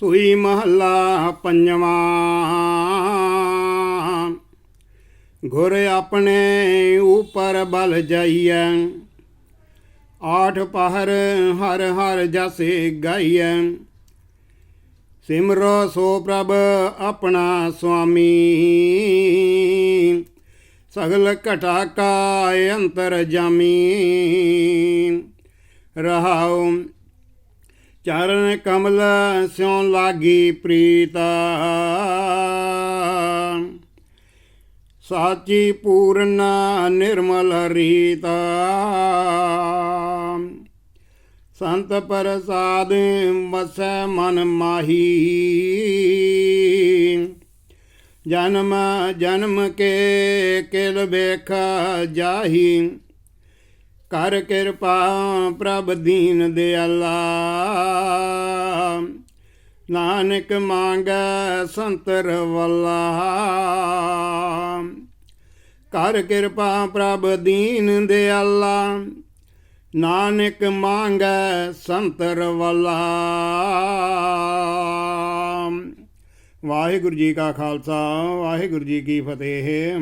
ਸੂਈ ਮਹੱਲਾ ਪੰਜਵਾਂ। ਗੁਰ ਆਪਣੇ ਉਪਰ ਬਲ ਜਾਈਐ, ਆਠ ਪਹਰ ਹਰ ਹਰ ਜਸੇ ਗਾਈਐ। ਸਿਮਰੋ ਸੋ ਪ੍ਰਭ ਆਪਣਾ ਸੁਆਮੀ, ਸਗਲ ਘਟਾ ਕਾ ਅੰਤਰ ਜਾਮੀ। ਰਹਾਉ ਚਰਨ ਕਮਲ ਸਿਉ ਲਾਗੀ ਪ੍ਰੀਤਾ। ਸਾਚੀ ਪੂਰਨ ਨਿਰਮਲ ਰੀਤਾ। ਸੰਤ ਪ੍ਰਸਾਦ ਵਸੈ ਮਨ ਮਾਹੀ। ਜਨਮ ਜਨਮ ਕੇ ਕਿਲ ਵੇਖ ਜਾਹੀ। ਕਰ ਕਿਰਪਾ ਪ੍ਰਭ ਦੀਨ ਦਿਆਲਾ। ਨਾਨਕ ਮੰਗੈ ਸੰਤਰ ਵੱਲਾ। ਕਰ ਕਿਰਪਾ ਪ੍ਰਭ ਦੀਨ ਦਿਆਲਾ। ਨਾਨਕ ਮੰਗੈ ਸੰਤਰ ਵੱਲਾ। ਵਾਹਿਗੁਰੂ ਜੀ ਕਾ ਖਾਲਸਾ, ਵਾਹਿਗੁਰੂ ਜੀ ਕੀ ਫਤਿਹ।